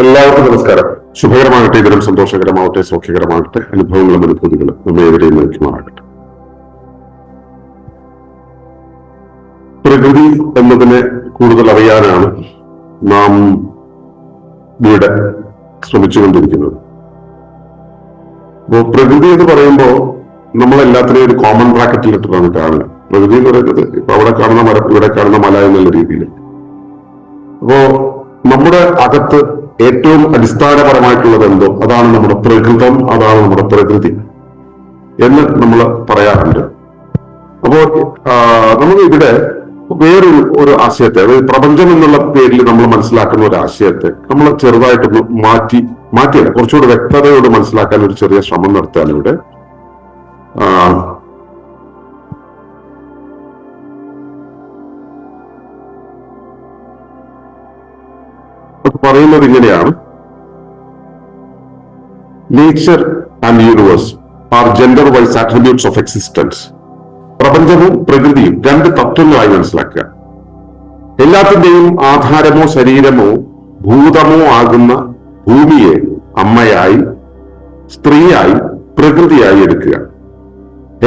എല്ലാവർക്കും നമസ്കാരം. ശുഭകരമാകട്ടെ ഇതിലും സന്തോഷകരമാവട്ടെ സൗഖ്യകരമാകട്ടെ അനുഭവങ്ങളും അനുഭൂതികളും നമ്മെ എവിടെയും നയിക്കുമാറാകട്ടെ. പ്രകൃതി എന്നതിനെ കൂടുതൽ അറിയാനാണ് നാം ഇവിടെ ശ്രമിച്ചുകൊണ്ടിരിക്കുന്നത്. അപ്പോ പ്രകൃതി എന്ന് പറയുമ്പോൾ നമ്മളെല്ലാത്തിനെയും ഒരു കോമൺ ബ്രാക്കറ്റിൽ ഇട്ടതാണ് കാണുക. പ്രകൃതി എന്ന് പറയുന്നത് ഇപ്പൊ അവിടെ കാണുന്ന മര ഇവിടെ കാണുന്ന മല എന്നുള്ള രീതിയിൽ. അപ്പോ നമ്മുടെ അകത്ത് ഏറ്റവും അടിസ്ഥാനപരമായിട്ടുള്ളത് എന്തോ അതാണ് നമ്മുടെ പ്രകൃതം അതാണ് നമ്മുടെ പ്രകൃതി എന്ന് നമ്മൾ പറയാറുണ്ട്. അപ്പോ നമുക്ക് ഇവിടെ വേറൊരു ഒരു ആശയത്തെ അതായത് പ്രപഞ്ചം എന്നുള്ള പേരിൽ നമ്മൾ മനസ്സിലാക്കുന്ന ഒരു ആശയത്തെ നമ്മൾ ചെറുതായിട്ടൊന്ന് മാറ്റി മാറ്റിയല്ല കുറച്ചുകൂടി വ്യക്തതയോട് മനസ്സിലാക്കാൻ ഒരു ചെറിയ ശ്രമം നടത്താൻ ഇവിടെ. പറയുന്നത് ഇങ്ങനെയാണ്. Nature and universe are gender wise attributes of existence പ്രപഞ്ചവും പ്രകൃതിയും രണ്ട് തത്വങ്ങളായി മനസ്സിലാക്കുക. എല്ലാത്തിന്റെയും ആധാരമോ ശരീരമോ ഭൂതമോ ആകുന്ന ഭൂമിയെ അമ്മയായി സ്ത്രീയായി പ്രകൃതിയായി എടുക്കുക.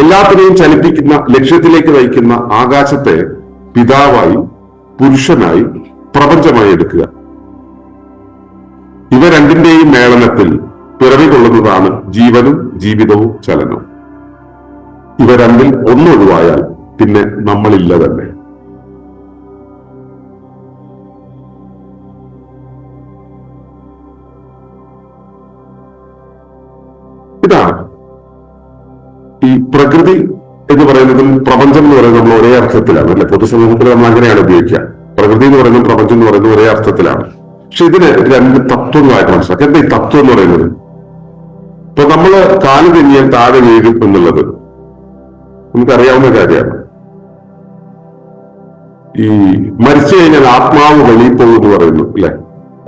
എല്ലാത്തിനെയും ചലിപ്പിക്കുന്ന ലക്ഷ്യത്തിലേക്ക് നയിക്കുന്ന ആകാശത്തെ പിതാവായി പുരുഷനായി പ്രപഞ്ചമായി എടുക്കുക. ഇവ രണ്ടിന്റെയും മേളനത്തിൽ പിറവികൊള്ളുന്നതാണ് ജീവനും ജീവിതവും ചലനവും ഇവ രണ്ടിൽ ഒന്നൊഴിവായാൽ പിന്നെ നമ്മളില്ല തന്നെ. ഇതാണ്. ഈ പ്രകൃതി എന്ന് പറയുന്നതും പ്രപഞ്ചം എന്ന് പറയുന്നത് നമ്മൾ ഒരേ അർത്ഥത്തിലാണ്. അല്ലെ പൊതുസമൂഹത്തിൽ നമ്മൾ അങ്ങനെയാണ് ഉപയോഗിക്കുക. പ്രകൃതി എന്ന് പറയുന്നതും പ്രപഞ്ചം എന്ന് പറയുന്നത് ഒരേ അർത്ഥത്തിലാണ്. പക്ഷെ ഇതിന് രണ്ട് തത്വങ്ങളായിട്ട് മനസ്സിലാക്കുക എന്താ ഈ തത്വം എന്ന് പറയുന്നത്? ഇപ്പൊ നമ്മൾ കാൽ തെന്നിയാൽ താഴെ വീഴും എന്നുള്ളത് നമുക്കറിയാവുന്ന കാര്യമാണ്. ഈ മരിച്ചു കഴിഞ്ഞാൽ ആത്മാവ് വെളിയിൽ പോകും എന്ന് പറയുന്നു അല്ലെ?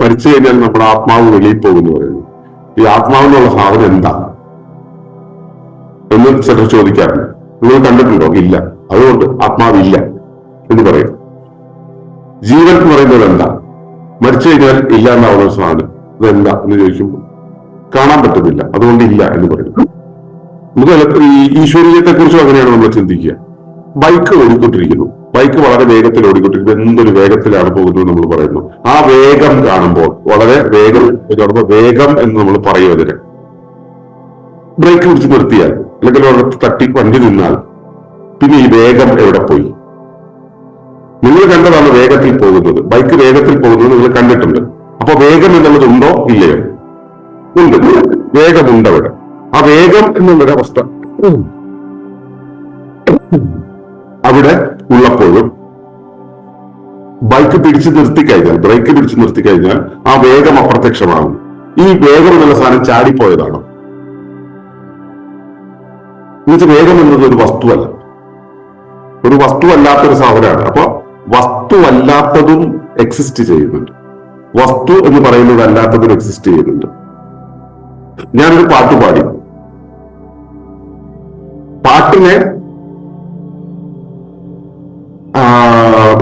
മരിച്ചു കഴിഞ്ഞാൽ നമ്മുടെ ആത്മാവ് വെളിയിൽ പോകും എന്ന് പറയുന്നു. ഈ ആത്മാവെന്നുള്ള സാധനം എന്താ? എന്ന് ചിലർ ചോദിക്കാറുണ്ട്. നിങ്ങൾ കണ്ടിട്ടുണ്ടോ? ഇല്ല. അതുകൊണ്ട് ആത്മാവില്ല എന്ന് പറയും. ജീവൻ എന്ന് പറയുന്നത് എന്താ? മരിച്ചു കഴിഞ്ഞാൽ ഇല്ല എന്നാവുന്ന ഒരു സാധനം. ഇതെന്താ എന്ന് ചോദിക്കുമ്പോൾ കാണാൻ പറ്റുന്നില്ല. അതുകൊണ്ട് ഇല്ല എന്ന് പറയുന്നു. നമുക്ക് ഈ ഈശ്വരീയത്തെ കുറിച്ചും അങ്ങനെയാണ് നമ്മൾ ചിന്തിക്കുക. ബൈക്ക് ഓടിക്കൊണ്ടിരിക്കുന്നു. ബൈക്ക് വളരെ വേഗത്തിൽ ഓടിക്കൊണ്ടിരിക്കുന്നു. എന്തൊരു വേഗത്തിലാണ് പോകുന്നത് നമ്മൾ പറയുന്നു. ആ വേഗം കാണുമ്പോൾ വളരെ വേഗം കാണുമ്പോൾ വേഗം എന്ന് നമ്മൾ പറയും അതിന്. ബ്രേക്ക് പിടിച്ച് നിർത്തിയാൽ അല്ലെങ്കിൽ അവിടെ തട്ടി വണ്ടി നിന്നാൽ പിന്നെ ഈ വേഗം എവിടെ പോയി? നിങ്ങൾ കണ്ടതാണ് വേഗത്തിൽ പോകുന്നത്. ബൈക്ക് വേഗത്തിൽ പോകുന്നത് നിങ്ങൾ കണ്ടിട്ടുണ്ട്. അപ്പൊ വേഗം എന്നുള്ളത് ഉണ്ടോ? ഇല്ലയോ? ഉണ്ട്. വേഗമുണ്ട് അവിടെ. ആ വേഗം എന്നുള്ളൊരു അവസ്ഥ. അവിടെ ഉള്ളപ്പോഴും ബൈക്ക് പിടിച്ചു നിർത്തി കഴിഞ്ഞാൽ ബ്രേക്ക് പിടിച്ചു നിർത്തി കഴിഞ്ഞാൽ ആ വേഗം അപ്രത്യക്ഷമാകും ഈ വേഗം എന്നുള്ള സാധനം ചാടിപ്പോയതാണോ? വേഗം എന്നത് ഒരു വസ്തുവല്ല. ഒരു വസ്തുവല്ലാത്തൊരു സാധനമാണ്. അപ്പൊ വസ്തുവല്ലാത്തതും എക്സിസ്റ്റ് ചെയ്യുന്നുണ്ട്. വസ്തു എന്ന് പറയുന്നത് അല്ലാത്തതും എക്സിസ്റ്റ് ചെയ്യുന്നുണ്ട്. ഞാനൊരു പാട്ട് പാടി. പാട്ടിനെ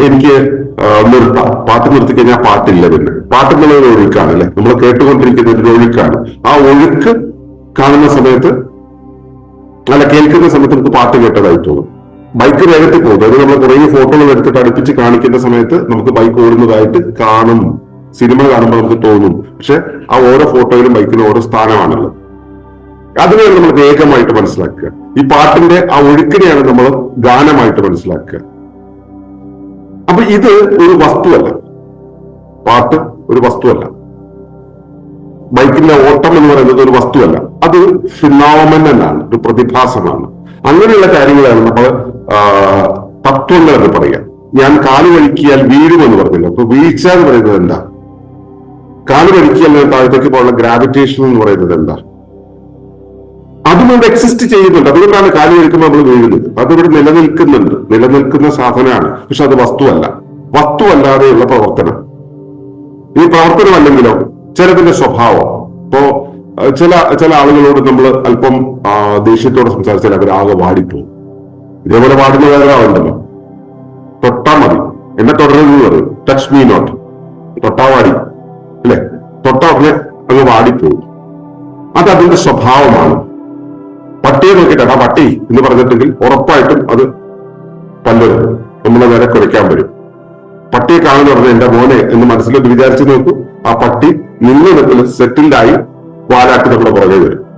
എനിക്ക് നിർത്താം പാട്ട് നിർത്തി കഴിഞ്ഞാൽ പാട്ടില്ല പിന്നെ. പാട്ട് എന്നുള്ളത് ഒരു ഒഴുക്കാണ് അല്ലെ? നമ്മൾ കേട്ടുകൊണ്ടിരിക്കുന്ന ഒരു ഒഴുക്കാണ്. ആ ഒഴുക്ക് കാണുന്ന സമയത്ത് അല്ല കേൾക്കുന്ന സമയത്ത് നമുക്ക് പാട്ട് കേട്ടതായി തോന്നും. ബൈക്ക് വേഗത്തിൽ പോകും. അതായത് നമ്മൾ കുറേ ഫോട്ടോകൾ എടുത്തിട്ട് അടുപ്പിച്ച് കാണിക്കുന്ന സമയത്ത് നമുക്ക് ബൈക്ക് ഓടുന്നതായിട്ട് കാണും. സിനിമ കാണുമ്പോൾ നമുക്ക് തോന്നും. പക്ഷെ ആ ഓരോ ഫോട്ടോയിലും ബൈക്കിന് ഓരോ സ്ഥാനമാണുള്ളത് അതിനെയാണ് നമ്മൾ വേഗമായിട്ട് മനസ്സിലാക്കുക. ഈ പാട്ടിന്റെ ആ ഒഴുക്കിനെയാണ് നമ്മൾ ഗാനമായിട്ട് മനസ്സിലാക്കുക. അപ്പൊ ഇത് ഒരു വസ്തുവല്ല. പാട്ട് ഒരു വസ്തുവല്ല. ബൈക്കിന്റെ ഓട്ടം എന്ന് പറയുന്നത് ഒരു വസ്തുവല്ല. അത് ഫിനോമനൻ ആണ്. ഒരു പ്രതിഭാസമാണ്. അങ്ങനെയുള്ള കാര്യങ്ങളാണ് നമ്മൾ തത്വങ്ങൾ എന്ന് പറയുക. ഞാൻ കാൽ വീഴും വീഴുമെന്ന് പറഞ്ഞില്ല? അപ്പൊ വീഴ്ച എന്ന് പറയുന്നത് എന്താ? കാൽ കഴിക്കിയാൽ താഴത്തേക്ക് പോകുന്ന ഗ്രാവിറ്റേഷൻ എന്ന് പറയുന്നത് എന്താ? അതും ഇവിടെ എക്സിസ്റ്റ് ചെയ്യുന്നുണ്ട്. അതുകൊണ്ടാണ് കാൽ കഴിക്കുമ്പോൾ നമ്മൾ വീഴുന്നത്. അതിവിടെ നിലനിൽക്കുന്നുണ്ട്. നിലനിൽക്കുന്ന സാധനമാണ്. പക്ഷെ അത് വസ്തുവല്ല. വസ്തുവല്ലാതെയുള്ള പ്രവർത്തനം. ഈ പ്രവർത്തനം അല്ലെങ്കിലോ? ചിലതിന്റെ സ്വഭാവം. ഇപ്പോ ചില ചില ആളുകളോട് നമ്മൾ അല്പം ദേഷ്യത്തോടെ സംസാരിച്ചാൽ അവർ ആകെ വാടിപ്പോകും ഇതേപോലെ വാടുന്ന വേറെ ആളുണ്ടല്ലോ. തൊട്ടാ മതി. എന്നെ തുടരുന്നത് പറയും. ടച്ച് മീ നോട്ട് തൊട്ടാ വാടി. അല്ലെ? തൊട്ടാ ഉടനെ അങ്ങ് വാടിപ്പോകും അത് അതിന്റെ സ്വഭാവമാണ്. പട്ടിയെ നോക്കിയിട്ട് ആ പട്ടി എന്ന് പറഞ്ഞിട്ടുണ്ടെങ്കിൽ ഉറപ്പായിട്ടും അത് പല്ലൊരു നമ്മളെ നേരെ കുറയ്ക്കാൻ വരും. പട്ടിയെ കാണുന്ന പറഞ്ഞ എന്റെ മോനെ എന്ന് മനസ്സിലോട്ട് വിചാരിച്ചു നോക്കൂ. ആ പട്ടി നിൽക്കുന്നത് സെറ്റിൽഡായി വാലാട്ടി പുറകെ വരും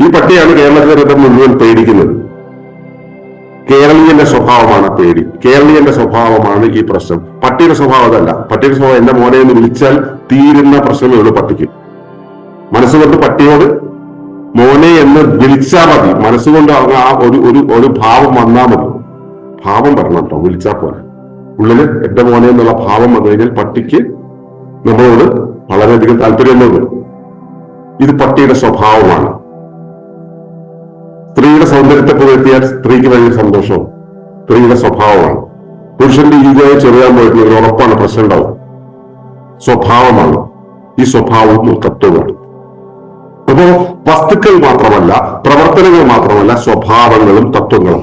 ഈ പട്ടിയാണ് കേരളത്തിലെ മുഴുവൻ പേടിക്കുന്നത്. കേരളീയന്റെ സ്വഭാവമാണ് പേടി. കേരളീയന്റെ സ്വഭാവമാണ് ഈ പ്രശ്നം. പട്ടിയുടെ സ്വഭാവം അതല്ല. പട്ടിയുടെ സ്വഭാവം എന്റെ മോനെ എന്ന് വിളിച്ചാൽ തീരുന്ന പ്രശ്നമേ ഉള്ളൂ പട്ടിക്ക്. മനസ്സുകൊണ്ട് പട്ടിയോട് മോനെ എന്ന് വിളിച്ചാൽ മതി. മനസ്സുകൊണ്ട് ആ ഒരു ഒരു ഒരു ഭാവം വന്നാൽ മതി. ഭാവം വരണം കേട്ടോ വിളിച്ചാൽ പോലെ ഉള്ളിൽ എന്റെ മോനെ എന്നുള്ള ഭാവം വന്നു കഴിഞ്ഞാൽ പട്ടിക്ക് നമ്മളോട് വളരെയധികം താല്പര്യം ഇത് പട്ടിയുടെ സ്വഭാവമാണ്. സ്ത്രീയുടെ സൗന്ദര്യത്തെ പുകഴ്ത്തിയാൽ സ്ത്രീക്ക് ഭയങ്കര സന്തോഷവും സ്ത്രീയുടെ സ്വഭാവമാണ്. പുരുഷന്റെ ഈഗോയെ ചെറിയാൻ പോയിട്ടുള്ള ഒരു ഉറപ്പാണ് പ്രശ്നം ഉണ്ടാവും സ്വഭാവമാണ്. ഈ സ്വഭാവം തത്വമാണ് അപ്പോ വസ്തുക്കൾ മാത്രമല്ല പ്രവർത്തനങ്ങൾ മാത്രമല്ല സ്വഭാവങ്ങളും തത്വങ്ങളും.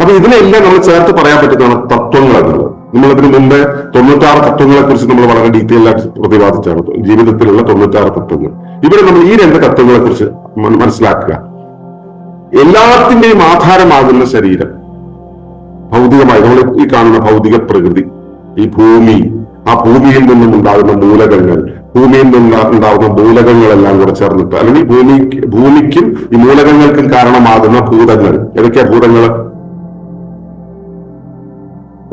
അപ്പൊ ഇതിനെല്ലാം നമ്മൾ ചേർത്ത് പറയാൻ പറ്റുന്നതാണ് തത്വങ്ങൾ എന്നുള്ളത്. മുമ്പേ മുമ്പ് തൊണ്ണൂറ്റാറ് തത്വങ്ങളെ കുറിച്ച് നമ്മൾ വളരെ ഡീറ്റെയിൽ ആയിട്ട് പ്രതിപാദിച്ചാണ് ജീവിതത്തിലുള്ള തൊണ്ണൂറ്റാറ് തത്വങ്ങൾ. ഇവിടെ നമ്മൾ ഈ രണ്ട് തത്വങ്ങളെ കുറിച്ച് മനസ്സിലാക്കുക. എല്ലാത്തിന്റെയും ആധാരമാകുന്ന ശരീരം. ഭൗതികമായി നമ്മൾ ഈ കാണുന്ന ഭൗതിക പ്രകൃതി ഈ ഭൂമി. ആ ഭൂമിയിൽ നിന്നും ഉണ്ടാകുന്ന മൂലകങ്ങൾ ഭൂമിയിൽ നിന്ന് ഉണ്ടാകുന്ന മൂലകങ്ങളെല്ലാം കൂടെ ചേർന്നിട്ട് അല്ലെങ്കിൽ ഭൂമി ഭൂമിക്കും ഈ മൂലകങ്ങൾക്കും കാരണമാകുന്ന ഭൂതങ്ങൾ. ഏതൊക്കെയാ ഭൂതങ്ങൾ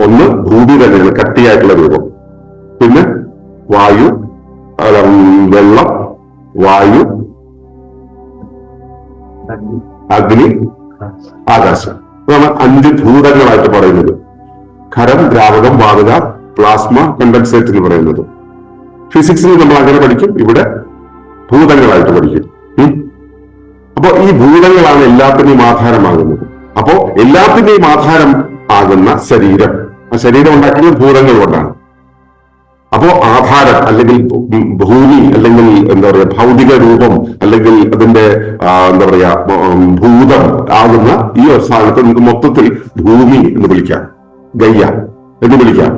ഒന്ന് ഭൂമി തന്നെയാണ് കട്ടിയായിട്ടുള്ള രൂപം. പിന്നെ വായു വെള്ളം വായു അഗ്നി. ആകാശം. അതാണ് അഞ്ച് ഭൂതങ്ങളായിട്ട് പറയുന്നത്. ഖരം ദ്രാവകം വാതക പ്ലാസ്മ കണ്ടൻസേറ്റ് എന്ന് പറയുന്നത്. ഫിസിക്സിൽ നമ്മൾ അങ്ങനെ പഠിക്കും ഇവിടെ ഭൂതങ്ങളായിട്ട് പഠിക്കും. അപ്പോൾ അപ്പോ ഈ ഭൂതങ്ങളാണ് എല്ലാത്തിന്റെയും ആധാരമാകുന്നത്. അപ്പോ എല്ലാത്തിന്റെയും ആധാരം ആകുന്ന ശരീരം. ആ ശരീരം ഉണ്ടാക്കുന്നത് ഭൂതങ്ങൾ കൊണ്ടാണ്. അപ്പോ ആധാരം അല്ലെങ്കിൽ ഭൂമി അല്ലെങ്കിൽ എന്താ പറയാ ഭൗതിക രൂപം അല്ലെങ്കിൽ അതിന്റെ എന്താ പറയാ ഭൂതം ആകുന്ന ഈ ഒരു സ്ഥാനത്ത് നമുക്ക് മൊത്തത്തിൽ ഭൂമി എന്ന് വിളിക്കാം. ഗയ്യ എന്ന് വിളിക്കാം.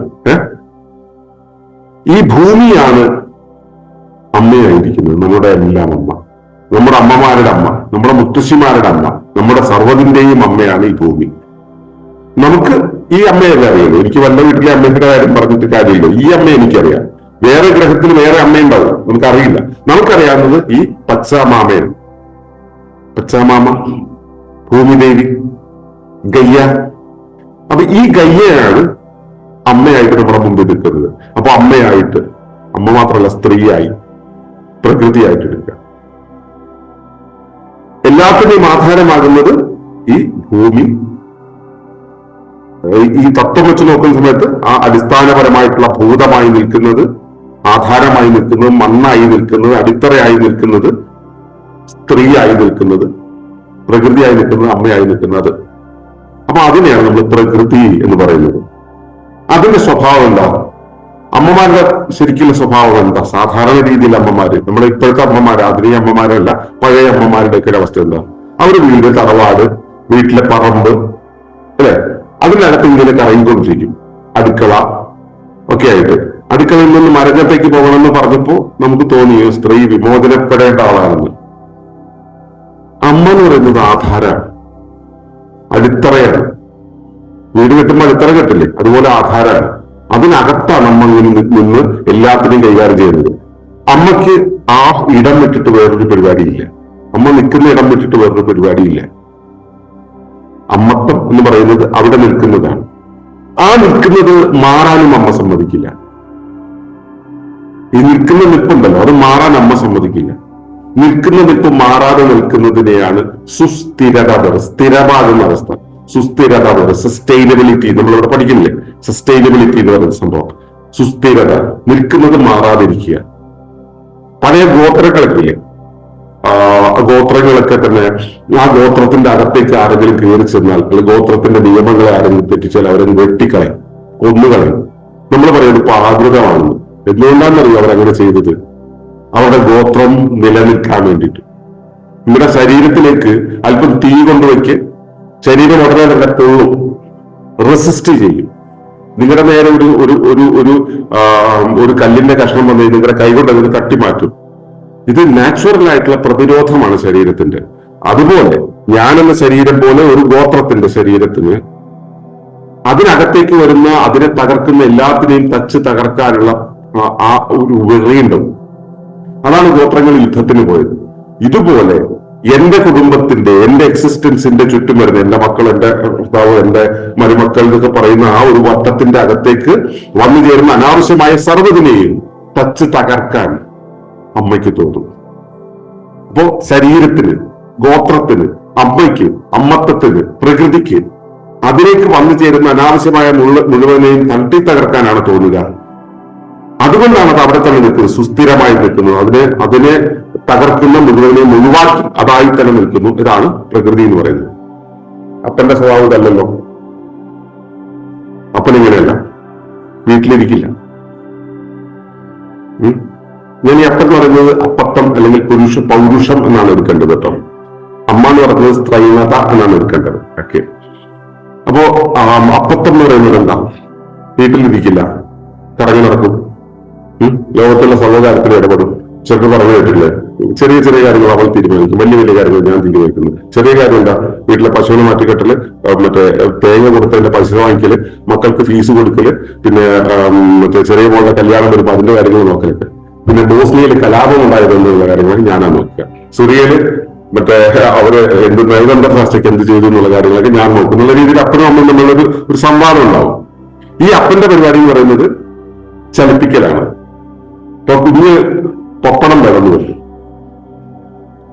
ഈ ഭൂമിയാണ് അമ്മയായിരിക്കുന്നത് നമ്മുടെ എല്ലാം അമ്മ. നമ്മുടെ അമ്മമാരുടെ അമ്മ. നമ്മുടെ മുത്തശ്ശിമാരുടെ അമ്മ. നമ്മുടെ സർവതിന്റെയും അമ്മയാണ് ഈ ഭൂമി. നമുക്ക് ഈ അമ്മയല്ലേ അറിയുള്ളൂ? എനിക്ക് വല്ല വീട്ടിലെ അമ്മയുടെ കാര്യം പറഞ്ഞിട്ട് കാര്യമില്ല. ഈ അമ്മ എനിക്കറിയാം. വേറെ ഗ്രഹത്തിൽ വേറെ അമ്മയുണ്ടാവും. നമുക്കറിയില്ല. നമുക്കറിയാവുന്നത് ഈ പച്ചാമാമയാണ്. പച്ചാമാമ ഭൂമിദേവി ഗയ്യ. അപ്പൊ ഈ ഗയ്യയാണ് അമ്മയായിട്ട് നമ്മുടെ മുമ്പിൽ നിൽക്കുന്നത്. അപ്പൊ അമ്മയായിട്ട് അമ്മ മാത്രമല്ല സ്ത്രീയായി പ്രകൃതിയായിട്ട് എടുക്കുക. എല്ലാത്തിനെയും ആധാരമാകുന്നത് ഈ ഭൂമി ഈ തത്വം വെച്ച് നോക്കുന്ന സമയത്ത് ആ അടിസ്ഥാനപരമായിട്ടുള്ള ഭൂതമായി നിൽക്കുന്നത് ആധാരമായി നിൽക്കുന്നത് മണ്ണായി നിൽക്കുന്നത് അടിത്തറയായി നിൽക്കുന്നത് സ്ത്രീയായി നിൽക്കുന്നത് പ്രകൃതിയായി നിൽക്കുന്നത് അമ്മയായി നിൽക്കുന്നത്. അപ്പൊ അതിനെയാണ് നമ്മൾ പ്രകൃതി എന്ന് പറയുന്നത്. അതിന്റെ സ്വഭാവം എന്താ? അമ്മമാരുടെ ശരിക്കുള്ള സ്വഭാവം എന്താ? സാധാരണ രീതിയിൽ അമ്മമാര് നമ്മുടെ ഇപ്പോഴത്തെ അമ്മമാർ ആധുനിക അമ്മമാരല്ല പഴയ അമ്മമാരുടെ ഒക്കെ അവസ്ഥ എന്താ? അവർ വീട് തറവാട് വീട്ടിലെ പറമ്പ് അല്ലെ? അതിനകത്ത് ഇങ്ങനെ കറങ്ങിക്കൊണ്ടിരിക്കും. അടുക്കള ഒക്കെ ആയിട്ട്. അടുക്കളയിൽ നിന്ന് മരകത്തേക്ക് പോകണമെന്ന് പറഞ്ഞപ്പോ നമുക്ക് തോന്നി സ്ത്രീ വിമോചനപ്പെടേണ്ട ആളാണെന്ന്. അമ്മ എന്ന് പറയുന്നത് ആധാരമാണ് അടിത്തറയാണ്. വീട് കെട്ടുമ്പോൾ അടിത്തറ കെട്ടില്ലേ? അതുപോലെ ആധാരമാണ് അതിനകത്താണ് അമ്മ നിന്ന് എല്ലാത്തിനെയും കൈകാര്യം ചെയ്യുന്നത്. അമ്മയ്ക്ക് ആ ഇടം വിട്ടിട്ട് വേറൊരു പരിപാടിയില്ല. അമ്മ നിൽക്കുന്ന ഇടം വിട്ടിട്ട് വേറൊരു പരിപാടിയില്ല. അമ്മത്വം എന്ന് പറയുന്നത് അവിടെ നിൽക്കുന്നതാണ്. ആ നിൽക്കുന്നത് മാറാനും അമ്മ സമ്മതിക്കില്ല. ഈ നിൽക്കുന്ന നിൽപ്പുണ്ടല്ലോ അത് മാറാൻ അമ്മ സമ്മതിക്കില്ല. നിൽക്കുന്ന നിൽപ്പ് മാറാതെ നിൽക്കുന്നതിനെയാണ് സുസ്ഥിരത. സ്ഥിരമാകുന്ന അവസ്ഥ സുസ്ഥിരത സസ്റ്റൈനബിലിറ്റി നമ്മളിവിടെ പഠിക്കുന്നില്ലേ? സസ്റ്റൈനബിലിറ്റി എന്ന് പറയുന്ന സംഭവം. സുസ്ഥിരത. നിൽക്കുന്നത് മാറാതിരിക്കുക. പഴയ ആ ഗോത്രങ്ങളൊക്കെ തന്നെ ആ ഗോത്രത്തിന്റെ അകത്തേക്ക് ആരെങ്കിലും കയറി ചെന്നാൽ അല്ലെങ്കിൽ ഗോത്രത്തിന്റെ നിയമങ്ങളെ ആരെങ്കിലും തെറ്റിച്ചാൽ അവരെ വെട്ടിക്കളയും കൊന്നുകളയും. നമ്മൾ പറയുന്നത് പാകൃതമാണെന്ന് എന്തുകൊണ്ടാണെന്നറിയോ അവരങ്ങനെ ചെയ്തത്? അവരുടെ ഗോത്രം നിലനിൽക്കാൻ വേണ്ടിയിട്ട്. നമ്മുടെ ശരീരത്തിലേക്ക് അല്പം തീ കൊണ്ടുവയ്ക്ക് ശരീരം ഉടനെ തന്നെ പൊള്ളും റെസിസ്റ്റ് ചെയ്യും. നിങ്ങളുടെ നേരെ ഒരു ഒരു ഒരു ഒരു കല്ലിന്റെ കഷ്ണം വന്നു നിങ്ങളുടെ കൈ കൊണ്ട് അതിന് തട്ടി മാറ്റും. ഇത് നാച്ചുറൽ ആയിട്ടുള്ള പ്രതിരോധമാണ് ശരീരത്തിന്റെ. അതുപോലെ ഞാനെന്ന ശരീരം പോലെ ഒരു ഗോത്രത്തിന്റെ ശരീരത്തിന് അതിനകത്തേക്ക് വരുന്ന അതിനെ തകർക്കുന്ന എല്ലാത്തിനെയും തച്ച് തകർക്കാനുള്ള ആ- ഒരു വെറിയുണ്ടാവും അതാണ് ഗോത്രങ്ങൾ യുദ്ധത്തിന് പോയത്. ഇതുപോലെ എന്റെ കുടുംബത്തിന്റെ എന്റെ എക്സിസ്റ്റൻസിന്റെ ചുറ്റും വരുന്ന എന്റെ മക്കൾ എന്റെ ഭർത്താവ് എന്റെ മരുമക്കൾ എന്നൊക്കെ പറയുന്ന ആ ഒരു വട്ടത്തിന്റെ അകത്തേക്ക് വന്നു ചേരുന്ന അനാവശ്യമായ സർവതിനെയും തച്ച് തകർക്കാൻ അമ്മയ്ക്ക് തോന്നും. അപ്പോ ശരീരത്തിന് ഗോത്രത്തിന് അമ്മയ്ക്ക് അമ്മത്തത്തിന് പ്രകൃതിക്ക് അതിലേക്ക് വന്നു ചേരുന്ന അനാവശ്യമായ മുഴുവനെയും തട്ടി തകർക്കാനാണ് തോന്നുക. അതുകൊണ്ടാണ് അത് അവിടെ തന്നെ നിൽക്കുന്നത് സുസ്ഥിരമായി നിൽക്കുന്നത്. അതിനെ അതിനെ തകർക്കുന്ന മുഴുവനെയും ഒഴിവാക്കി അതായി തന്നെ നിൽക്കുന്നു ഇതാണ് പ്രകൃതി എന്ന് പറയുന്നത്. അപ്പന്റെ സ്വഭാവം ഇതല്ലല്ലോ. അപ്പനിങ്ങനെയല്ല വീട്ടിലിരിക്കില്ല. ഞാൻ ഈ എന്ന് പറയുന്നത് അപ്പത്തം അല്ലെങ്കിൽ പുരുഷ പൗരുഷം എന്നാണ് എടുക്കേണ്ടത് കേട്ടോ. അമ്മ എന്ന് പറയുന്നത് സ്ത്രൈണത എന്നാണ് എടുക്കേണ്ടത്. ഓക്കെ. അപ്പോ അപ്പത്തം എന്ന് പറയുന്നത് എന്താ? വീട്ടിലിരിക്കില്ല. കറങ്ങി നടക്കും? ലോകത്തുള്ള സർവകാര്യത്തിൽ ഇടപെടും. ചെറുത് പറഞ്ഞു കേട്ടില്ലേ ചെറിയ ചെറിയ കാര്യങ്ങൾ അവൾ തീരുമാനിക്കും. വലിയ വലിയ കാര്യങ്ങൾ ഞാൻ തീരുമാനിക്കുന്നു. ചെറിയ കാര്യം എന്താ? വീട്ടിലെ പശുവിനെ മാറ്റിക്കെട്ടൽ മറ്റേ തേങ്ങ കൊടുത്തതിന്റെ പൈസ വാങ്ങിക്കൽ മക്കൾക്ക് ഫീസ് കൊടുക്കൽ പിന്നെ മറ്റേ ചെറിയ മോളുടെ കല്യാണം വരുമ്പോൾ അതിന്റെ കാര്യങ്ങൾ നോക്കലുണ്ട് പിന്നെ ബോസ്നിയയിൽ കലാപം ഉണ്ടായത് കാര്യങ്ങൾ ഞാനാണ് നോക്കുക. സിറിയയിൽ മറ്റേ അവർ എന്ത് നയതന്ത്ര ഭാഷയ്ക്ക് എന്ത് ചെയ്തു എന്നുള്ള കാര്യങ്ങളൊക്കെ ഞാൻ നോക്കും. രീതിയിൽ അപ്പനും അമ്മയും തമ്മിലൊരു ഒരു സംവാദം ഉണ്ടാവും. ഈ അപ്പന്റെ പരിപാടി എന്ന് പറയുന്നത് ചലിപ്പിക്കലാണ്. ഇപ്പൊ കുഞ്ഞ് പപ്പടം വേണമെന്ന് വരും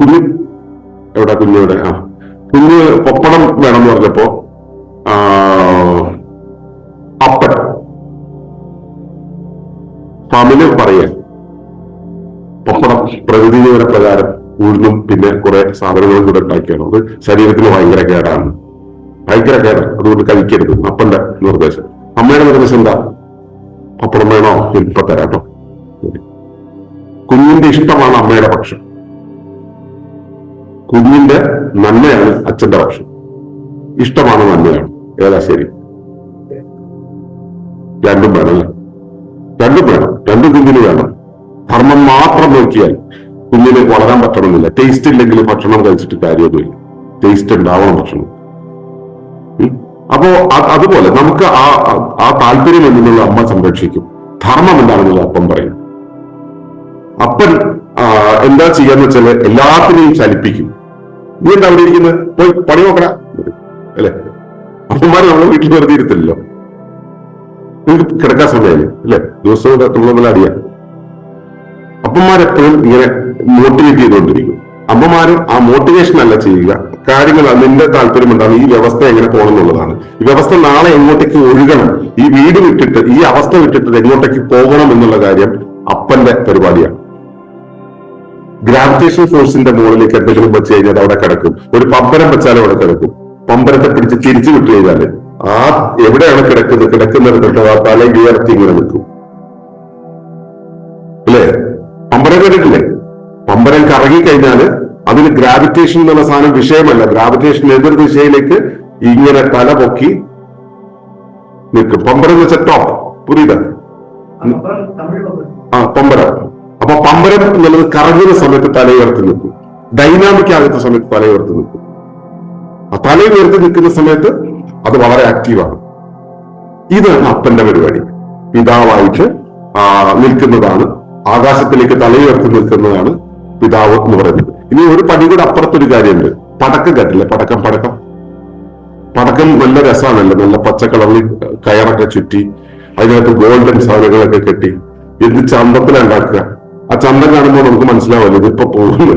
കുഞ്ഞ് എവിടെ കുഞ്ഞോടെ ആ. കുഞ്ഞ് പപ്പടം എന്ന് പറഞ്ഞപ്പോ അപ്പൻ ഫാമിലി പറയാൻ പ്രകൃതി നിയമന പ്രകാരം ഉഴുന്നും പിന്നെ കുറെ സാധനങ്ങളും കൂടെ ഉണ്ടാക്കിയാണ്. അത് ശരീരത്തിന് ഭയങ്കര കേടാണ്. ഭയങ്കര കേടാണ്. അതുകൊണ്ട് കഴിക്കരുത്. അപ്പന്റെ നിർദ്ദേശം. അമ്മയുടെ നിർദ്ദേശം എന്താ? പപ്പടം വേണോ? ഇപ്പൊ തരാട്ടോ കുഞ്ഞിന്റെ ഇഷ്ടമാണ് അമ്മയുടെ പക്ഷം കുഞ്ഞിന്റെ നന്മയാണ് അച്ഛന്റെ പക്ഷം ഇഷ്ടമാണ് നന്മയാണ്. ഏതാ ശരി? രണ്ടും വേണം രണ്ടും വേണം. രണ്ടും കുഞ്ഞിന് വേണം. ധർമ്മം മാത്രം നോക്കിയാൽ കുഞ്ഞിന് വളരാൻ പറ്റണമെന്നില്ല. ടേസ്റ്റ് ഇല്ലെങ്കിൽ ഭക്ഷണം കഴിച്ചിട്ട് കാര്യമൊന്നുമില്ല. ടേസ്റ്റ് ഉണ്ടാവണം ഭക്ഷണം. അപ്പോ അതുപോലെ നമുക്ക് ആ ആ- താല്പര്യം എന്നുള്ള അമ്മ സംരക്ഷിക്കും. ധർമ്മം എന്താണെന്നുള്ള അപ്പം പറയും. അപ്പൻ എന്താ ചെയ്യാന്ന് വെച്ചാൽ എല്ലാത്തിനെയും ചലിപ്പിക്കും നീ എന്താ അവിടെ ഇരിക്കുന്നത്? പോയി പണി നോക്കടാ. അല്ലെ? അപ്പന്മാര് നമ്മളെ വീട്ടിൽ വെറുതെ ഇരുത്തില്ലല്ലോ. നിങ്ങൾക്ക് കിടക്കാൻ സമയമല്ലേ? അല്ലെ? ദിവസവും തുള്ളതല്ല അടിയാ. അപ്പന്മാരെപ്പോഴും ഇങ്ങനെ മോട്ടിവേറ്റ് ചെയ്തുകൊണ്ടിരിക്കും. അമ്മമാരും ആ മോട്ടിവേഷൻ അല്ല ചെയ്യുക. കാര്യങ്ങൾ നിന്റെ താല്പര്യം എന്താണ് ഈ വ്യവസ്ഥ എങ്ങനെ പോകണം എന്നുള്ളതാണ് ഈ വ്യവസ്ഥ നാളെ എങ്ങോട്ടേക്ക് ഒഴുകണം? ഈ വീട് വിട്ടിട്ട് ഈ അവസ്ഥ വിട്ടിട്ട് എങ്ങോട്ടേക്ക് പോകണം എന്നുള്ള കാര്യം അപ്പന്റെ പരിപാടിയാണ്. ഗ്രാവിറ്റേഷൻ ഫോഴ്സിന്റെ മുകളിലേക്ക് എന്തെങ്കിലും വെച്ച് കഴിഞ്ഞാൽ അവിടെ കിടക്കും. ഒരു പമ്പരം വെച്ചാലും അവിടെ കിടക്കും. പമ്പരത്തെ പിടിച്ച് തിരിച്ചു വിട്ടു കഴിഞ്ഞാൽ ആ എവിടെയാണ് കിടക്കുന്നത്? കിടക്കുന്നത് ആ തല ഉയർത്തി ഇങ്ങനെ നിൽക്കും. അല്ലേ? പമ്പരം കണ്ടിട്ടില്ലേ പമ്പരം കറങ്ങി കഴിഞ്ഞാൽ അതിന് ഗ്രാവിറ്റേഷൻ എന്നുള്ള സാധനം വിഷയമല്ല. ഗ്രാവിറ്റേഷൻ എതിർ ദിശയിലേക്ക് ഇങ്ങനെ തല പൊക്കി നിൽക്കും. പമ്പരം എന്ന് വെച്ചാൽ ടോപ്പ് പുരിത. ആ പമ്പരം അപ്പൊ പമ്പരം എന്നുള്ളത് കറങ്ങുന്ന സമയത്ത് തല ഉയർത്തി നിൽക്കും. ഡൈനാമിക് ആകുന്ന സമയത്ത് തല ഉയർത്തി നിൽക്കും. ആ തല ഉയർത്തി നിൽക്കുന്ന സമയത്ത് അത് വളരെ ആക്റ്റീവാണ് ഇതാണ് അപ്പന്റെ പരിപാടി. പിതാവായിട്ട് നിൽക്കുന്നതാണ് ആകാശത്തിലേക്ക് തലയുയർത്തി നിൽക്കുന്നതാണ് പിതാവ് എന്ന് പറയുന്നത്. ഇനി ഒരു പടി കൂടെ അപ്പുറത്തൊരു കാര്യമുണ്ട്. പടക്കം കേട്ടില്ലേ? പടക്കം പടക്കം. പടക്കം നല്ല രസമാണല്ലോ നല്ല പച്ച കളറിൽ കയറൊക്കെ ചുറ്റി അതിനകത്ത് ഗോൾഡൻ സാധനങ്ങളൊക്കെ കെട്ടി. എന്ത് ചന്തത്തിലുണ്ടാക്കുക ആ ചന്തം കാണുമ്പോൾ നമുക്ക് മനസ്സിലാവില്ല ഇതിപ്പോ പോകുന്നു.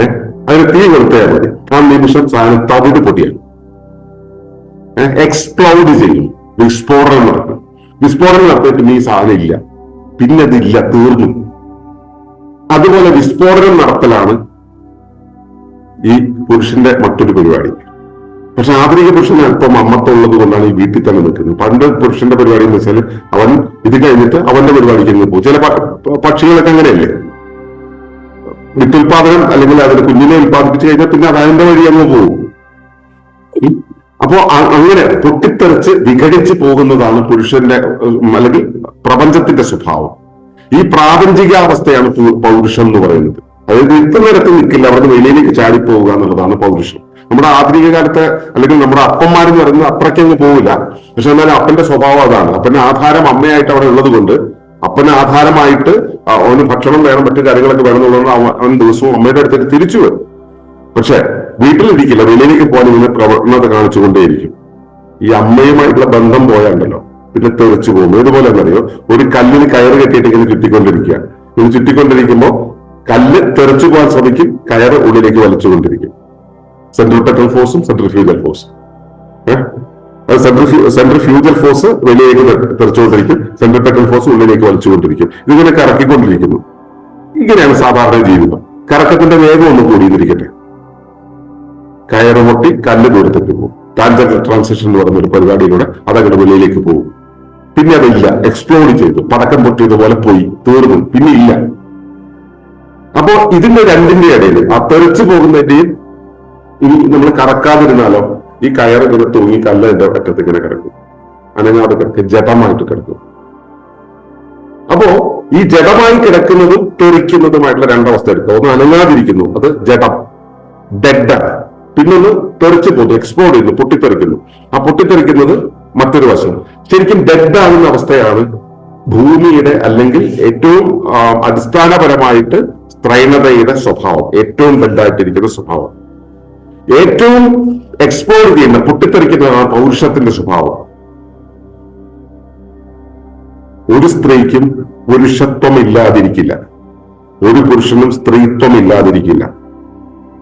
ഏഹ് അതിന് തീ കൊടുത്താൽ മതി. ആ നിമിഷം സാധനം തവിട് പൊട്ടിയാണ് എക്സ്പ്ലോഡ് ചെയ്യും. വിസ്ഫോടനം നടക്കും. വിസ്ഫോടനം നടത്തിയിട്ട് ഈ സാധനം ഇല്ല. പിന്നെ അതില്ല തീർന്നു. അതുപോലെ വിസ്ഫോടനം നടത്തലാണ് ഈ പുരുഷന്റെ മറ്റൊരു പരിപാടി. പക്ഷെ ആധുനിക പുരുഷന് അല്പം അമ്മത്തുള്ളത് കൊണ്ടാണ് ഈ വീട്ടിൽ തന്നെ നിൽക്കുന്നത്. പണ്ട് പുരുഷന്റെ പരിപാടി എന്ന് വെച്ചാൽ അവൻ ഇത് കഴിഞ്ഞിട്ട് അവന്റെ പരിപാടിക്ക് അങ്ങ് പോകും. ചില പക്ഷികളൊക്കെ അങ്ങനെയല്ലേ? വിത്തുൽപാദനം അല്ലെങ്കിൽ അതിന് കുഞ്ഞിനെ ഉൽപ്പാദിപ്പിച്ചു കഴിഞ്ഞാൽ പിന്നെ അത് അതിന്റെ വഴി അങ്ങ് പോകും. അപ്പോ അങ്ങനെ പൊട്ടിത്തെറിച്ച് വിഘടിച്ച് പോകുന്നതാണ് പുരുഷന്റെ അല്ലെങ്കിൽ പ്രപഞ്ചത്തിന്റെ സ്വഭാവം. ഈ പ്രാപഞ്ചികാവസ്ഥയാണ് അവസ്ഥയാണ് പൗരുഷം എന്ന് പറയുന്നത്. അതായത് എത്തുന്നിടത്ത് നിൽക്കില്ല അവിടെ വെളിയിലേക്ക് ചാടിപ്പോവുക എന്നുള്ളതാണ് പൗരുഷം. നമ്മുടെ ആധുനിക കാലത്തെ അല്ലെങ്കിൽ നമ്മുടെ അപ്പന്മാരെന്ന് പറയുന്നത് അത്രയ്ക്കങ്ങ് പോവില്ല. പക്ഷെ എന്നാലും അപ്പന്റെ സ്വഭാവം അതാണ്. അപ്പന്റെ ആധാരം അമ്മയായിട്ട് അവിടെ ഉള്ളത് കൊണ്ട് അപ്പന് ആധാരമായിട്ട് അവന് ഭക്ഷണം വേണം മറ്റു കാര്യങ്ങളൊക്കെ വേണം അവൻ ദിവസവും അമ്മയുടെ അടുത്തേക്ക് തിരിച്ചു വരും. പക്ഷെ വീട്ടിലിരിക്കില്ല വെളിയിലേക്ക് പോകാൻ ഇങ്ങനെ പ്രവണത കാണിച്ചുകൊണ്ടേയിരിക്കും. ഈ അമ്മയുമായിട്ടുള്ള ബന്ധം പോയാണ്ടല്ലോ പിന്നെ തെറിച്ചു പോകും. ഏതുപോലെ എന്നറിയോ ഒരു കല്ലിന് കയറ് കെട്ടിയിട്ട് ഇങ്ങനെ ചുറ്റിക്കൊണ്ടിരിക്കുക. ഇത് ചുറ്റിക്കൊണ്ടിരിക്കുമ്പോൾ കല്ല് തെറിച്ചു പോകാൻ ശ്രമിക്കും കയറ് ഉള്ളിലേക്ക് വലിച്ചുകൊണ്ടിരിക്കും. പെട്രൽ ഫോഴ്സും സെൻട്രൽ ഫ്യൂജൽ ഫോഴ്സും സെൻട്രൽ സെൻട്രൽ ഫ്യൂജൽ ഫോഴ്സ് വെളിയിലേക്ക് തെറിച്ചുകൊണ്ടിരിക്കും സെൻട്രൽ പെട്രൽ ഫോഴ്സ് ഉള്ളിലേക്ക് വലിച്ചുകൊണ്ടിരിക്കും. ഇതിങ്ങനെ കറക്കിക്കൊണ്ടിരിക്കുന്നു. ഇങ്ങനെയാണ് സാധാരണ ജീവിതം. കറക്കത്തിന്റെ വേഗം ഒന്ന് കൂടിയിരിക്കട്ടെ. കയറ് പൊട്ടി കല്ല് ദൂരത്തേക്ക് പോകും. ടാൻജന്റ് ട്രാൻസിഷൻ എന്ന് പറയുന്ന ഒരു പരിപാടിയിലൂടെ അതങ്ങനെ വെളിയിലേക്ക് പോകും. പിന്നെ അതില്ല എക്സ്പ്ലോഡ് ചെയ്തു. പടക്കം പൊട്ടിയതുപോലെ പോയി തീർന്നു. പിന്നെ ഇല്ല. അപ്പോ ഇതിന്റെ രണ്ടിന്റെ ഇടയിൽ ആ തെറിച്ചു പോകുന്നതിന്റെയും ഇനി നമ്മൾ കറക്കാതിരുന്നാലോ ഈ കയറ് ഇങ്ങനെ തൂങ്ങി കല്ല് എന്റെ അറ്റത്ത് ഇങ്ങനെ കിടക്കും. അനങ്ങാതെ കിടക്കും. ജഡമായിട്ട് കിടക്കും. അപ്പോ ഈ ജഡമായി കിടക്കുന്നതും തെറിക്കുന്നതുമായിട്ടുള്ള രണ്ടവസ്ഥ എടുക്കുക. ഒന്ന് അനങ്ങാതിരിക്കുന്നു. അത് ജഡം. ഡെഡ് പിന്നൊന്ന് തെറിച്ചു പോകുന്നു എക്സ്പ്ലോഡ് ചെയ്യുന്നു പൊട്ടിത്തെറിക്കുന്നു. ആ പൊട്ടിത്തെറിക്കുന്നത് മറ്റൊരു വശം. ശരിക്കും ഡെഡ് ആകുന്ന അവസ്ഥയാണ് ഭൂമിയുടെ അല്ലെങ്കിൽ ഏറ്റവും അടിസ്ഥാനപരമായിട്ട് സ്ത്രൈണതയുടെ സ്വഭാവം ഏറ്റവും ഡെഡായിട്ടിരിക്കുന്ന സ്വഭാവം. ഏറ്റവും എക്സ്പ്ലോർ ചെയ്യുന്ന പൊട്ടിത്തെറിക്കുന്നതാണ് പൗരുഷത്തിന്റെ സ്വഭാവം. ഒരു സ്ത്രീക്കും പുരുഷത്വം ഇല്ലാതിരിക്കില്ല ഒരു പുരുഷനും സ്ത്രീത്വം ഇല്ലാതിരിക്കില്ല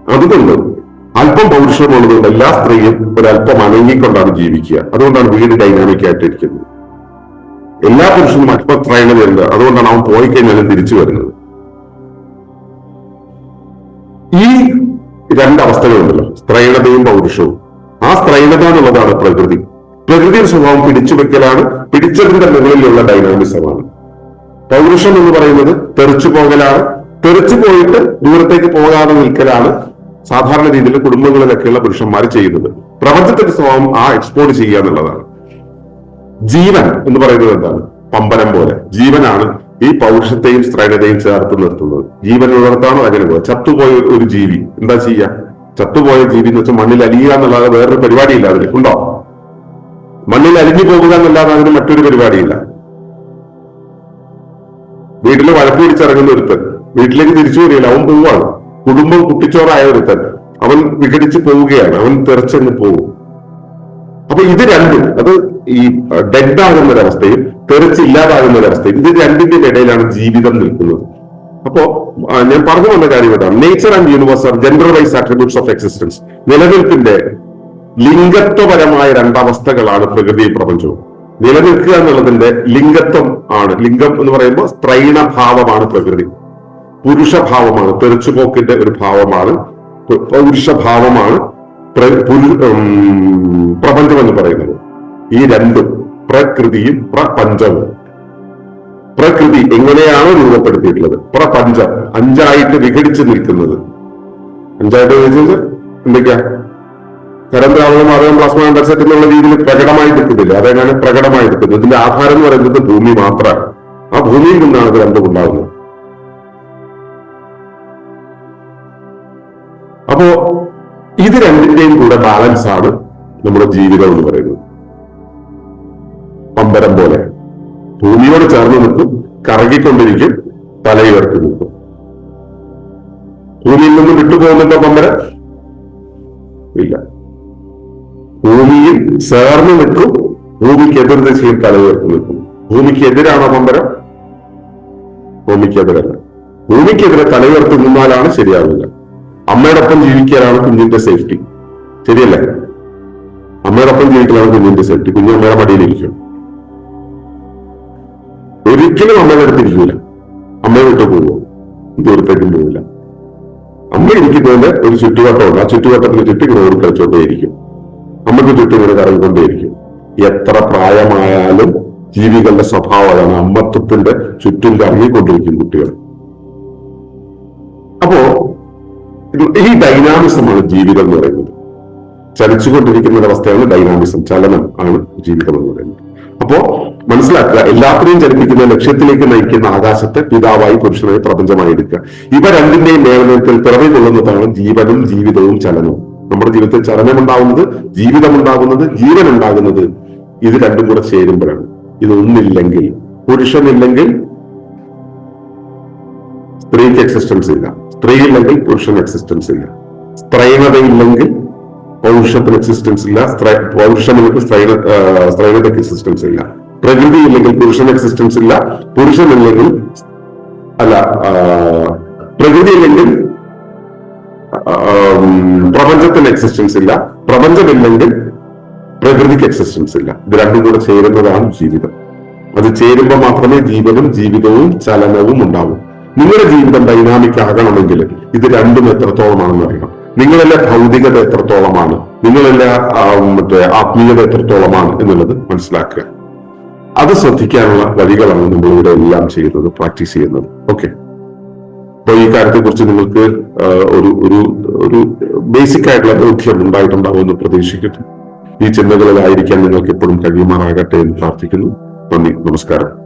അതുകൊണ്ട് അല്പം പൗരുഷമുള്ളതുകൊണ്ട് എല്ലാ സ്ത്രീയും ഒരല്പം അനങ്ങിക്കൊണ്ടാണ് ജീവിക്കുക. അതുകൊണ്ടാണ് വീട് ഡൈനാമിക് ആയിട്ടിരിക്കുന്നത് എല്ലാ പുരുഷനും അല്പം വരുന്നത്. അതുകൊണ്ടാണ് അവൻ പോയി കഴിഞ്ഞാലും തിരിച്ചു വരുന്നത്. ഈ രണ്ടവസ്ഥകളുണ്ടല്ലോ. സ്ത്രൈണതയും പൗരുഷവും. ആ സ്ത്രൈണത എന്നുള്ളതാണ് പ്രകൃതി. പ്രകൃതിയുടെ സ്വഭാവം പിടിച്ചു വെക്കലാണ് പിടിച്ചതിന്റെ മുകളിലുള്ള ഡൈനാമിസമാണ്. പൗരുഷം എന്ന് പറയുന്നത് തെറിച്ചു പോകലാണ്. തെറിച്ചു പോയിട്ട് ദൂരത്തേക്ക് പോകാതെ നിൽക്കലാണ്. സാധാരണ രീതിയിൽ കുടുംബങ്ങളിലൊക്കെയുള്ള പുരുഷന്മാർ ചെയ്യുന്നത്. പ്രപഞ്ചത്തിന്റെ സ്വഭാവം ആ എക്സ്പോർട്ട് ചെയ്യുക എന്നുള്ളതാണ്. ജീവൻ എന്ന് പറയുന്നത് എന്താണ്? പമ്പരം പോലെ. ജീവനാണ് ഈ പൗരുഷത്തെയും സ്ത്രൈണതയും ചേർത്ത് നിർത്തുന്നത്. ജീവൻ ഉണർത്താണോ അങ്ങനെ പോകുക ചത്തുപോയ ഒരു- ജീവി എന്താ ചെയ്യുക? ചത്തുപോയ ജീവി എന്ന് വെച്ചാൽ മണ്ണിൽ അലിയുക എന്നുള്ളത് വേറൊരു പരിപാടിയില്ല അതിന്. ഉണ്ടോ? മണ്ണിൽ അലിഞ്ഞു പോകുക എന്നല്ലാതെ അതിന് മറ്റൊരു പരിപാടിയില്ല. വീട്ടിൽ വഴക്ക് പിടിച്ചിറങ്ങുന്ന ഒരുത്തൻ വീട്ടിലേക്ക് തിരിച്ചു വരികയില്ല. അവൻ പോവാണ്. കുടുംബം കുട്ടിച്ചോറായ ഒരുത്തൻ അവൻ വിഘടിച്ച് പോവുകയാണ്. അവൻ തെറിച്ചങ്ങ് പോകും അപ്പൊ ഇത് രണ്ടും അത് ഈ ഡെഡ് ആകുന്ന ഒരവസ്ഥയും തെറിച്ച് ഇല്ലാതാകുന്ന ഒരവസ്ഥയും ഇത് രണ്ടിന്റെ ഇടയിലാണ് ജീവിതം നിൽക്കുന്നത്. അപ്പോ ഞാൻ പറഞ്ഞു വന്ന കാര്യം ഇതാണ് nature and universe are gender wise attributes of existence നിലനിൽപ്പിന്റെ ലിംഗത്വപരമായ രണ്ടവസ്ഥകളാണ് പ്രകൃതിയും പ്രപഞ്ചവും. നിലനിൽക്കുക എന്നുള്ളതിന്റെ ലിംഗത്വം ആണ്. ലിംഗം എന്ന് പറയുമ്പോൾ സ്ത്രൈണഭാവമാണ് പ്രകൃതി. പുരുഷഭാവമാണ്. തെറിച്ചുപോക്കിന്റെ ഒരു ഭാവമാണ്. പൗരുഷഭാവമാണ് പ്ര- പുരു- പ്രപഞ്ചം എന്ന് പറയുന്നത്. ഈ രണ്ടും പ്രകൃതിയും പ്രപഞ്ചവും. പ്രകൃതി എങ്ങനെയാണ് രൂപപ്പെടുത്തിയിട്ടുള്ളത്. പ്രപഞ്ചം അഞ്ചായിട്ട് വിഘടിച്ച് നിൽക്കുന്നത്. അഞ്ചായിട്ട് വിഘടിച്ചത് എന്തൊക്കെയാ? കരന്ദ്രാവണം അറിയാം പ്ലാസ്മ അണ്ടർസെറ്റ് എന്നുള്ള രീതിയിൽ പ്രകടമായി നിൽക്കുന്നില്ല. അതെങ്ങനെ പ്രകടമായി നിൽക്കുന്നത് ഇതിന്റെ ആധാരം എന്ന് പറയുന്നത് ഭൂമി മാത്രമാണ്. ആ ഭൂമിയിൽ നിന്നാണ് ഇത് രണ്ടും ഉണ്ടാകുന്നത്. അപ്പോ ഇത് രണ്ടിന്റെയും കൂടെ ബാലൻസ് ആണ് നമ്മുടെ ജീവിതം എന്ന് പറയുന്നത്. പമ്പരം പോലെ. ഭൂമിയോട് ചേർന്ന് നിൽക്കും കറങ്ങിക്കൊണ്ടിരിക്കും തലയുയർത്തി നിൽക്കും. ഭൂമിയിൽ നിന്ന് വിട്ടുപോകുന്നുണ്ടോ പമ്പരം? ഇല്ല. ഭൂമിയിൽ ചേർന്ന് നിൽക്കും ഭൂമിക്ക് എതിർ ദിശയിൽ തലയുയർത്തി നിൽക്കും. ഭൂമിക്ക് എതിരാണോ പമ്പരം? ഭൂമിക്കെതിരല്ല. ഭൂമിക്കെതിരെ തലയുയർത്തി നിന്നാലാണ് ശരിയാവില്ല അമ്മയോടൊപ്പം ജീവിക്കാനാണ് കുഞ്ഞിന്റെ സേഫ്റ്റി ശരിയല്ലേ? അമ്മയോടൊപ്പം ജീവിക്കലാണ് കുഞ്ഞിന്റെ സേഫ്റ്റി കുഞ്ഞു അമ്മയുടെ മടിയിലിരിക്കും ഒരിക്കലും അമ്മയുടെ അടുത്തിരിക്കില്ല അമ്മയെ വിട്ടു പോകുമോ ദൂരത്തേക്കും പോവില്ല. അമ്മ ഇരിക്കുന്നതിന്റെ ഒരു ചുറ്റുവട്ടമുണ്ട്. ആ ചുറ്റുവട്ടത്തിന് ചുറ്റും ഇങ്ങനെ ഓടി കളിച്ചുകൊണ്ടേയിരിക്കും അമ്മയ്ക്ക് ചുറ്റും ഇങ്ങനെ കറങ്ങിക്കൊണ്ടേയിരിക്കും എത്ര പ്രായമായാലും ജീവികളുടെ സ്വഭാവമാണ് അമ്മത്വത്തിന്റെ ചുറ്റും കറങ്ങിക്കൊണ്ടിരിക്കും കുട്ടികൾ. ഈ ഡൈനാമിസമാണ് ജീവിതം എന്ന് പറയുന്നത്. ചലിച്ചുകൊണ്ടിരിക്കുന്ന ഒരവസ്ഥയാണ് ഡൈനാമിസം ചലനം ആണ് ജീവിതം എന്ന് പറയുന്നത്. അപ്പോ മനസ്സിലാക്കുക എല്ലാത്തിനെയും ചലിപ്പിക്കുന്ന ലക്ഷ്യത്തിലേക്ക് നയിക്കുന്ന ആകാശത്തെ പിതാവായി പുരുഷനായി പ്രപഞ്ചമായി എടുക്കുക. ഇവ രണ്ടിന്റെയും മേൽനിൽപ്പിൽ പിറവി കൊള്ളുന്നതാണ് ജീവനും ജീവിതവും ചലനവും. നമ്മുടെ ജീവിതത്തിൽ ചലനം ഉണ്ടാകുന്നത് ജീവിതം ഉണ്ടാകുന്നത് ജീവൻ ഉണ്ടാകുന്നത് ഇത് രണ്ടും കൂടെ ചേരുമ്പോഴാണ്. ഇതൊന്നില്ലെങ്കിൽ പുരുഷനില്ലെങ്കിൽ സ്ത്രീക്ക് എക്സിസ്റ്റൻസ് ഇല്ല. സ്ത്രീ ഇല്ലെങ്കിൽ പുരുഷൻ എക്സിസ്റ്റൻസ് ഇല്ല. സ്ത്രൈണതയില്ലെങ്കിൽ പൗരുഷത്തിന് എക്സിസ്റ്റൻസ് ഇല്ല. പൗരുഷമില്ലെങ്കിൽ സ്ത്രൈണതയ്ക്ക് എക്സിസ്റ്റൻസ് ഇല്ല. പ്രകൃതി ഇല്ലെങ്കിൽ പുരുഷൻ എക്സിസ്റ്റൻസ് ഇല്ല. പുരുഷനില്ലെങ്കിൽ അല്ല പ്രകൃതി ഇല്ലെങ്കിൽ പ്രപഞ്ചത്തിന് എക്സിസ്റ്റൻസ് ഇല്ല. പ്രപഞ്ചമില്ലെങ്കിൽ പ്രകൃതിക്ക് എക്സിസ്റ്റൻസ് ഇല്ല. ഇത് രണ്ടും കൂടെ ചേരുന്നതാണ് ജീവിതം. അത് ചേരുമ്പോൾ മാത്രമേ ജീവനും ജീവിതവും ചലനവും ഉണ്ടാവൂ. നിങ്ങളുടെ ജീവിതം ഡൈനാമിക് ആകണമെങ്കിൽ ഇത് രണ്ടും എത്രത്തോളമാണെന്ന് അറിയണം. നിങ്ങളെല്ലാ ഭൗതികത എത്രത്തോളമാണ്? നിങ്ങളെല്ലാ മറ്റേ ആത്മീയത എത്രത്തോളമാണ് എന്നുള്ളത് മനസ്സിലാക്കുക. അത് ശ്രദ്ധിക്കാനുള്ള വഴികളാണ് നമ്മൾ ഇവിടെ എല്ലാം ചെയ്യുന്നത് പ്രാക്ടീസ് ചെയ്യുന്നത്. ഓക്കെ അപ്പൊ ഈ കാര്യത്തെ കുറിച്ച് നിങ്ങൾക്ക് ഒരു ഒരു ഒരു ബേസിക് ആയിട്ടുള്ള ബോധ്യം ഉണ്ടായിട്ടുണ്ടാവുമെന്ന് പ്രതീക്ഷിക്കുന്നു. ഈ ചിന്തകളിലായിരിക്കാൻ നിങ്ങൾക്ക് എപ്പോഴും കഴിയുമാറാകട്ടെ എന്ന് പ്രാർത്ഥിക്കുന്നു. നന്ദി നമസ്കാരം.